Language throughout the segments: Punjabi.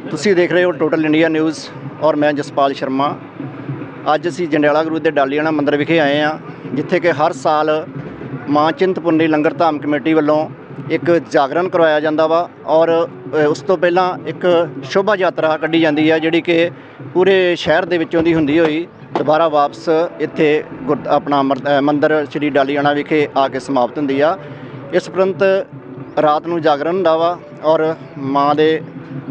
ਤੁਸੀਂ ਦੇਖ ਰਹੇ ਹੋ ਟੋਟਲ ਇੰਡੀਆ ਨਿਊਜ਼ ਔਰ ਮੈਂ ਜਸਪਾਲ ਸ਼ਰਮਾ। ਅੱਜ ਅਸੀਂ ਜੰਡਿਆਲਾ ਗੁਰੂ ਦੇ ਡਾਲੀਆਣਾ ਮੰਦਿਰ ਵਿਖੇ ਆਏ ਹਾਂ ਜਿੱਥੇ ਕਿ ਹਰ ਸਾਲ ਮਾਂ ਚਿੰਤਪੁਰਨੀ ਲੰਗਰ ਧਾਮ ਕਮੇਟੀ ਵੱਲੋਂ ਇੱਕ ਜਾਗਰਣ ਕਰਵਾਇਆ ਜਾਂਦਾ ਵਾ ਔਰ ਉਸ ਤੋਂ ਪਹਿਲਾਂ ਇੱਕ ਸ਼ੋਭਾ ਯਾਤਰਾ ਕੱਢੀ ਜਾਂਦੀ ਹੈ ਜਿਹੜੀ ਕਿ ਪੂਰੇ ਸ਼ਹਿਰ ਦੇ ਵਿੱਚੋਂ ਦੀ ਹੁੰਦੀ ਹੋਈ। ਦੁਬਾਰਾ ਵਾਪਸ ਇੱਥੇ ਗੁਰ- ਆਪਣਾ ਮਰ- ਅ, ਮੰਦਿਰ ਸ੍ਰੀ ਡਾਲੀਆਣਾ ਵਿਖੇ ਆ ਕੇ ਸਮਾਪਤ ਹੁੰਦੀ ਆ। ਇਸ ਉਪਰੰਤ ਰਾਤ ਨੂੰ ਜਾਗਰਣ ਹੁੰਦਾ ਵਾ ਔਰ ਮਾਂ ਦੇ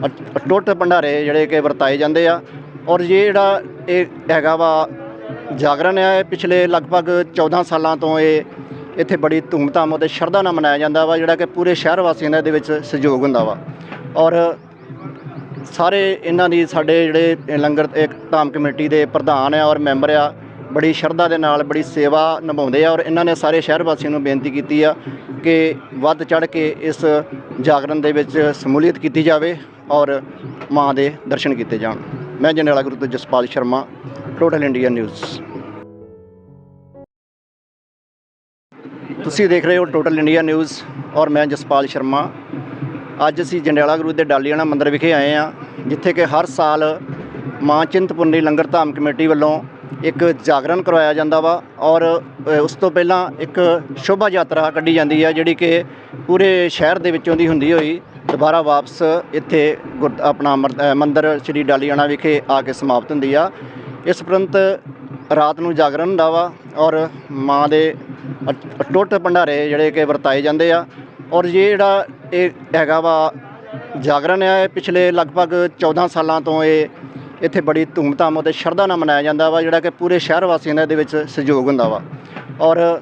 ਅਟ- ਅਟੁੱਟ ਭੰਡਾਰੇ ਜਿਹੜੇ ਕਿ ਵਰਤਾਏ ਜਾਂਦੇ ਆ। ਔਰ ਇਹ ਜਿਹੜਾ ਇਹ ਹੈਗਾ ਵਾ ਜਾਗਰਣ ਹੈ ਇਹ ਪਿਛਲੇ ਲਗਭਗ 14 ਸਾਲਾਂ ਤੋਂ ਇਹ ਇੱਥੇ ਬੜੀ ਧੂਮਧਾਮ ਅਤੇ ਸ਼ਰਧਾ ਨਾਲ ਮਨਾਇਆ ਜਾਂਦਾ ਵਾ, ਜਿਹੜਾ ਕਿ ਪੂਰੇ ਸ਼ਹਿਰ ਵਾਸੀਆਂ ਦਾ ਇਹਦੇ ਵਿੱਚ ਸਹਿਯੋਗ ਹੁੰਦਾ ਵਾ। ਔਰ ਸਾਰੇ ਇਹਨਾਂ ਦੀ ਸਾਡੇ ਜਿਹੜੇ ਲੰਗਰ, ਇੱਕ ਧਾਮ ਕਮੇਟੀ ਦੇ ਪ੍ਰਧਾਨ ਆ ਔਰ ਮੈਂਬਰ ਆ ਬੜੀ ਸ਼ਰਧਾ ਦੇ ਨਾਲ ਬੜੀ ਸੇਵਾ ਨਿਭਾਉਂਦੇ ਆ ਔਰ ਇਹਨਾਂ ਨੇ ਸਾਰੇ ਸ਼ਹਿਰ ਵਾਸੀਆਂ ਨੂੰ ਬੇਨਤੀ ਕੀਤੀ ਆ ਕਿ ਵੱਧ ਚੜ ਕੇ ਇਸ ਜਾਗਰਣ ਦੇ ਵਿੱਚ ਸਮੂਲੀਅਤ ਕੀਤੀ ਜਾਵੇ ਔਰ ਮਾਂ ਦੇ ਦਰਸ਼ਨ ਕੀਤੇ ਜਾਣ। ਮੈਂ ਜੰਡਿਆਲਾ ਗੁਰੂ ਤੋਂ Jaspal Sharma total India news ਤੁਸੀਂ ਦੇਖ ਰਹੇ ਹੋ ਟੋਟਲ ਇੰਡੀਆ ਨਿਊਜ਼ ਔਰ ਮੈਂ ਜਸਪਾਲ ਸ਼ਰਮਾ। ਅੱਜ ਅਸੀਂ ਜੰਡਿਆਲਾ ਗੁਰੂ ਦੇ ਡਾਲੀਆਣਾ ਮੰਦਿਰ ਵਿਖੇ ਆਏ ਹਾਂ, ਜਿੱਥੇ ਕਿ ਹਰ ਸਾਲ ਮਾਂ ਚਿੰਤਪੁਰਨੀ ਲੰਗਰ ਧਾਮ ਕਮੇਟੀ ਵੱਲੋਂ ਇੱਕ ਜਾਗਰਣ ਕਰਵਾਇਆ ਜਾਂਦਾ ਵਾ ਔਰ ਉਸ ਤੋਂ ਪਹਿਲਾਂ ਇੱਕ ਸ਼ੋਭਾ ਯਾਤਰਾ ਕੱਢੀ ਜਾਂਦੀ ਹੈ ਜਿਹੜੀ ਕਿ ਪੂਰੇ ਸ਼ਹਿਰ ਦੇ ਵਿੱਚੋਂ ਦੀ ਹੁੰਦੀ ਹੋਈ ਦੁਬਾਰਾ ਵਾਪਸ ਇੱਥੇ ਗੁਰ- ਆਪਣਾ ਮਰ- ਅ, ਮੰਦਿਰ ਸ੍ਰੀ ਡਾਲੀਆਣਾ ਵਿਖੇ ਆ ਕੇ ਸਮਾਪਤ ਹੁੰਦੀ ਆ। ਇਸ ਉਪਰੰਤ ਰਾਤ ਨੂੰ ਜਾਗਰਣ ਹੁੰਦਾ ਵਾ ਔਰ ਮਾਂ ਦੇ ਅਟ- ਅਟੁੱਟ ਭੰਡਾਰੇ ਜਿਹੜੇ ਕਿ ਵਰਤਾਏ ਜਾਂਦੇ ਆ। ਔਰ ਇਹ ਜਿਹੜਾ ਇਹ ਹੈਗਾ ਵਾ ਜਾਗਰਣ ਹੈ ਪਿਛਲੇ ਲਗਭਗ 14 ਸਾਲਾਂ ਤੋਂ ਇਹ ਇੱਥੇ ਬੜੀ ਧੂਮਧਾਮ ਅਤੇ ਸ਼ਰਧਾ ਨਾਲ ਮਨਾਇਆ ਜਾਂਦਾ ਵਾ, ਜਿਹੜਾ ਕਿ ਪੂਰੇ ਸ਼ਹਿਰ ਵਾਸੀਆਂ ਦਾ ਇਹਦੇ ਵਿੱਚ ਸਹਿਯੋਗ ਹੁੰਦਾ ਵਾ। ਔਰ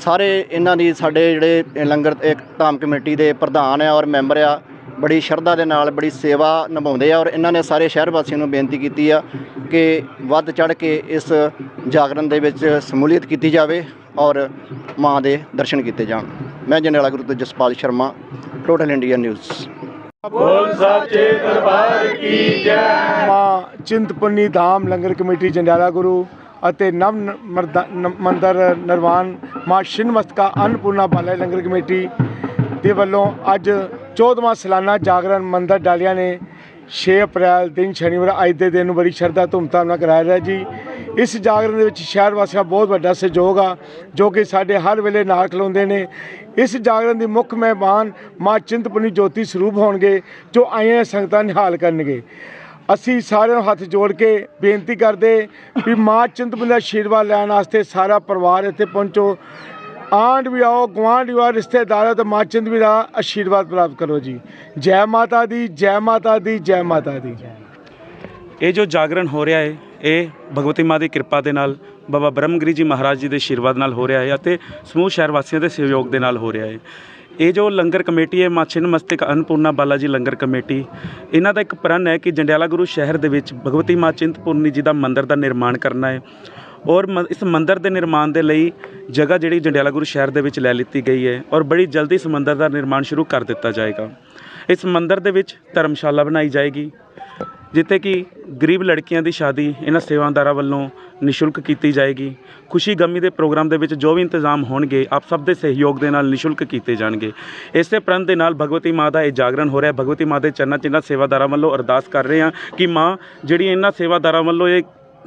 ਸਾਰੇ ਇਹਨਾਂ ਦੀ ਸਾਡੇ ਜਿਹੜੇ ਲੰਗਰ ਇੱਕ ਧਾਮ ਕਮੇਟੀ ਦੇ ਪ੍ਰਧਾਨ ਆ ਔਰ ਮੈਂਬਰ ਆ, ਬੜੀ ਸ਼ਰਧਾ ਦੇ ਨਾਲ, ਬੜੀ ਸੇਵਾ ਨਿਭਾਉਂਦੇ ਆ ਔਰ ਇਹਨਾਂ ਨੇ ਸਾਰੇ ਸ਼ਹਿਰ ਵਾਸੀਆਂ ਨੂੰ ਬੇਨਤੀ ਕੀਤੀ ਆ ਕਿ ਵੱਧ ਚੜ ਕੇ ਇਸ ਜਾਗਰਣ ਦੇ ਵਿੱਚ ਸਮੂਲੀਅਤ ਕੀਤੀ ਜਾਵੇ ਔਰ ਮਾਂ ਦੇ ਦਰਸ਼ਨ ਕੀਤੇ ਜਾਣ। ਮੈਂ ਜੰਡਿਆਲਾ ਗੁਰੂ ਤੋਂ Jaspal Sharma total India news ਜੈ। ਮਾਂ ਚਿੰਤਪੁਰਨੀ ਧਾਮ ਲੰਗਰ ਕਮੇਟੀ ਜੰਡਿਆਲਾ ਗੁਰੂ ਅਤੇ ਨਵ ਨ- ਮੰਦਰ ਨਿਰਵਾਣ ਮਾਂ ਸ਼ਿਨਮਸਤਕਾ ਅੰਨਪੂਰਨਾ ਬਾਲਾ ਲੰਗਰ ਕਮੇਟੀ ਦੇ ਵੱਲੋਂ ਅੱਜ 14ਵਾਂ ਸਾਲਾਨਾ ਜਾਗਰਣ ਮੰਦਰ ਡਾਲੀਆਂ ਨੇ 6 ਅਪ੍ਰੈਲ ਦਿਨ ਸ਼ਨੀਵਾਰ ਅੱਜ ਦੇ ਦਿਨ ਨੂੰ ਬੜੀ ਸ਼ਰਧਾ, ਧੂਮਧਾਮ ਨਾਲ ਕਰਾਇਆ ਰਿਹਾ ਜੀ। ਇਸ ਜਾਗਰਣ ਦੇ ਵਿੱਚ ਸ਼ਹਿਰ ਵਾਸੀਆਂ ਦਾ ਬਹੁਤ ਵੱਡਾ ਸਹਿਯੋਗ ਆ, ਜੋ ਕਿ ਸਾਡੇ ਹਰ ਵੇਲੇ ਨਾਲ ਖਲੋਂਦੇ ਨੇ। ਇਸ ਜਾਗਰਣ ਦੀ ਮੁੱਖ ਮਹਿਮਾਨ ਮਾਂ ਚਿੰਤਪੁਰਨੀ ਜੋਤੀ ਸਰੂਪ ਹੋਣਗੇ, ਜੋ ਆਈਆਂ ਸੰਗਤਾਂ ਨਿਹਾਲ ਕਰਨਗੇ। ਅਸੀਂ ਸਾਰਿਆਂ ਨੂੰ ਹੱਥ ਜੋੜ ਕੇ ਬੇਨਤੀ ਕਰਦੇ ਵੀ ਮਾਂ ਚਿੰਤਪੁਰਨੀ ਦਾ ਆਸ਼ੀਰਵਾਦ ਲੈਣ ਵਾਸਤੇ ਸਾਰਾ ਪਰਿਵਾਰ ਇੱਥੇ ਪਹੁੰਚੋ। ਆਂਢ ਵੀ ਆਓ, ਗੁਆਂਢ ਵੀ ਆਓ, ਰਿਸ਼ਤੇਦਾਰਾਂ ਤੇ ਮਾਂ ਚਿੰਤਪੁਰਨੀ ਦਾ ਆਸ਼ੀਰਵਾਦ ਪ੍ਰਾਪਤ ਕਰੋ ਜੀ। ਜੈ ਮਾਤਾ ਦੀ, ਜੈ ਮਾਤਾ ਦੀ, ਜੈ ਮਾਤਾ ਦੀ। ਇਹ ਜੋ ਜਾਗਰਣ ਹੋ ਰਿਹਾ ਹੈ ਇਹ ਭਗਵਤੀ ਮਾਂ ਦੀ ਕਿਰਪਾ ਦੇ ਨਾਲ ਬਾਬਾ ਬ੍ਰਹਮਗਿਰੀ ਜੀ ਮਹਾਰਾਜ ਜੀ ਦੇ ਆਸ਼ੀਰਵਾਦ ਨਾਲ ਹੋ ਰਿਹਾ ਹੈ ਅਤੇ ਸਮੂਹ ਸ਼ਹਿਰ ਵਾਸੀਆਂ ਦੇ ਸਹਿਯੋਗ ਦੇ ਨਾਲ ਹੋ ਰਿਹਾ ਹੈ। ਇਹ ਜੋ ਲੰਗਰ ਕਮੇਟੀ ਹੈ, ਮਾਂ ਛਿੰਨ ਮਸਤਿਕ ਅੰਨਪੂਰਨਾ ਬਾਲਾ ਜੀ ਲੰਗਰ ਕਮੇਟੀ, ਇਹਨਾਂ ਦਾ ਇੱਕ ਪ੍ਰਣ ਹੈ ਕਿ ਜੰਡਿਆਲਾ ਗੁਰੂ ਸ਼ਹਿਰ ਦੇ ਵਿੱਚ ਭਗਵਤੀ ਮਾਂ ਚਿੰਤਪੂਰਨੀ ਜੀ ਦਾ ਮੰਦਿਰ ਦਾ ਨਿਰਮਾਣ ਕਰਨਾ ਹੈ ਔਰ ਮ- ਇਸ ਮੰਦਿਰ ਦੇ ਨਿਰਮਾਣ ਦੇ ਲਈ ਜਗ੍ਹਾ ਜਿਹੜੀ ਜੰਡਿਆਲਾ ਗੁਰੂ ਸ਼ਹਿਰ ਦੇ ਵਿੱਚ ਲੈ ਲਿੱਤੀ ਗਈ ਹੈ ਔਰ ਬੜੀ ਜਲਦੀ ਇਸ ਮੰਦਿਰ ਦਾ ਨਿਰਮਾਣ ਸ਼ੁਰੂ ਕਰ ਦਿੱਤਾ ਜਾਏਗਾ। ਇਸ ਮੰਦਿਰ ਦੇ ਵਿੱਚ ਧਰਮਸ਼ਾਲਾ ਬਣਾਈ ਜਾਏਗੀ। ਜਿੱਥੇ ਕਿ ਗਰੀਬ ਲੜਕੀਆਂ ਦੀ ਸ਼ਾਦੀ ਇਹਨਾਂ ਸੇਵਾਦਾਰਾਂ ਵੱਲੋਂ ਨਿਸ਼ੁਲਕ ਕੀਤੀ ਜਾਏਗੀ। ਖੁਸ਼ੀ ਗਮੀ ਦੇ ਪ੍ਰੋਗਰਾਮ ਦੇ ਵਿੱਚ ਜੋ ਵੀ ਇੰਤਜ਼ਾਮ ਹੋਣਗੇ, ਆਪ ਸਭ ਦੇ ਸਹਿਯੋਗ ਦੇ ਨਾਲ ਨਿਸ਼ੁਲਕ ਕੀਤੇ ਜਾਣਗੇ। ਇਸੇ ਪ੍ਰੰਤ ਦੇ ਨਾਲ ਭਗਵਤੀ ਮਾਂ ਦਾ ਇਹ ਜਾਗਰਣ ਹੋ ਰਿਹਾ ਭਗਵਤੀ ਮਾਂ ਦੇ ਚਰਨਾਂ 'ਚ ਇਹਨਾਂ ਸੇਵਾਦਾਰਾਂ ਵੱਲੋਂ ਅਰਦਾਸ ਕਰ ਰਹੇ ਹਾਂ ਕਿ ਮਾਂ ਜਿਹੜੀ ਇਹਨਾਂ ਸੇਵਾਦਾਰਾਂ ਵੱਲੋਂ ਇਹ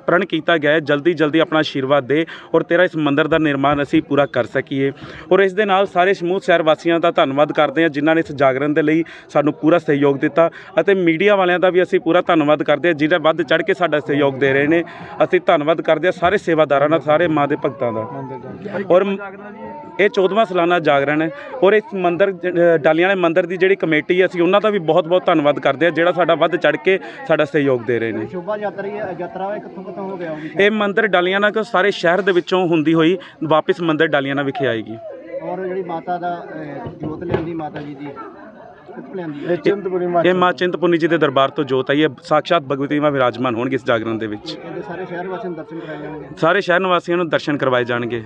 ਪ੍ਰਣ ਕੀਤਾ ਗਿਆ ਹੈ। ਜਲਦੀ ਜਲਦੀ ਆਪਣਾ ਆਸ਼ੀਰਵਾਦ ਦੇ ਔਰ ਤੇਰਾ ਇਸ ਮੰਦਿਰ ਦਾ ਨਿਰਮਾਣ ਅਸੀਂ ਪੂਰਾ ਕਰ ਸਕੀਏ। ਔਰ ਇਸ ਦੇ ਨਾਲ ਸਾਰੇ ਸਮੂਹ ਸ਼ਹਿਰ ਵਾਸੀਆਂ ਦਾ ਧੰਨਵਾਦ ਕਰਦੇ ਹਾਂ, ਜਿਨ੍ਹਾਂ ਨੇ ਇਸ ਜਾਗਰਣ ਦੇ ਲਈ ਸਾਨੂੰ ਪੂਰਾ ਸਹਿਯੋਗ ਦਿੱਤਾ ਅਤੇ ਮੀਡੀਆ ਵਾਲਿਆਂ ਦਾ ਵੀ ਅਸੀਂ ਪੂਰਾ ਧੰਨਵਾਦ ਕਰਦੇ ਹਾਂ ਜਿਹੜੇ ਵੱਧ ਚੜ ਕੇ ਸਾਡਾ ਸਹਿਯੋਗ ਦੇ ਰਹੇ ਨੇ। ਅਸੀਂ ਧੰਨਵਾਦ ਕਰਦੇ ਹਾਂ ਸਾਰੇ ਸੇਵਾਦਾਰਾਂ ਦਾ, ਸਾਰੇ ਮਾਂ ਦੇ ਭਗਤਾਂ ਦਾ। ਔਰ ਇਹ 14ਵਾਂ ਸਾਲਾਨਾ ਜਾਗਰਣ ਹੈ। ਔਰ ਇਸ ਮੰਦਿਰ ਡਾਲੀਆਂ ਵਾਲੇ ਮੰਦਿਰ ਦੀ ਜਿਹੜੀ ਕਮੇਟੀ ਹੈ ਅਸੀਂ ਉਹਨਾਂ ਦਾ ਵੀ ਬਹੁਤ ਬਹੁਤ ਧੰਨਵਾਦ ਕਰਦੇ ਹਾਂ ਜਿਹੜਾ ਸਾਡਾ ਵੱਧ ਚੜ ਕੇ ਸਾਡਾ ਸਹਿਯੋਗ ਦੇ ਰਹੇ ਨੇ। ਸ਼ੋਭਾ ਯਾਤਰਾ ਯਾਤਰਾ ਵਾ ਕਿੱਥੋਂ ਕਿੱਥੋਂ ਹੋ ਗਿਆ ਹੋਗੀ ਇਹ ਮੰਦਿਰ ਡਾਲੀਆਣਾ ਕੋ ਸਾਰੇ ਸ਼ਹਿਰ ਦੇ ਵਿੱਚੋਂ ਹੁੰਦੀ ਹੋਈ ਵਾਪਸ ਮੰਦਿਰ ਡਾਲੀਆਣਾ ਵਿਖੇ ਆਏਗੀ। ਔਰ ਜਿਹੜੀ ਮਾਤਾ ਦਾ ਜੋਤ ਲਿਆਂਦੀ ਮਾਤਾ ਜੀ ਦੀ ਇਹ ਮਾਂ ਇਹ ਮਾਂ ਚਿੰਤਪੁਰਨੀ ਜੀ ਦੇ ਦਰਬਾਰ ਤੋਂ ਜੋਤ ਆਈ ਹੈ। ਸਾਖਸ਼ਾਤ ਭਗਵਤੀ ਮਾਂ ਵਿਰਾਜਮਾਨ ਹੋਣਗੇ ਇਸ ਜਾਗਰਣ ਦੇ ਵਿੱਚ। ਸਾਰੇ ਸ਼ਹਿਰ ਵਾਸੀਆਂ ਨੂੰ ਦਰਸ਼ਨ ਕਰਾਏ ਜਾਣਗੇ। ਸਾਰੇ ਸ਼ਹਿਰ ਨਿਵਾਸੀਆਂ ਨੂੰ ਦਰਸ਼ਨ ਕਰਵਾਏ ਜਾਣਗੇ।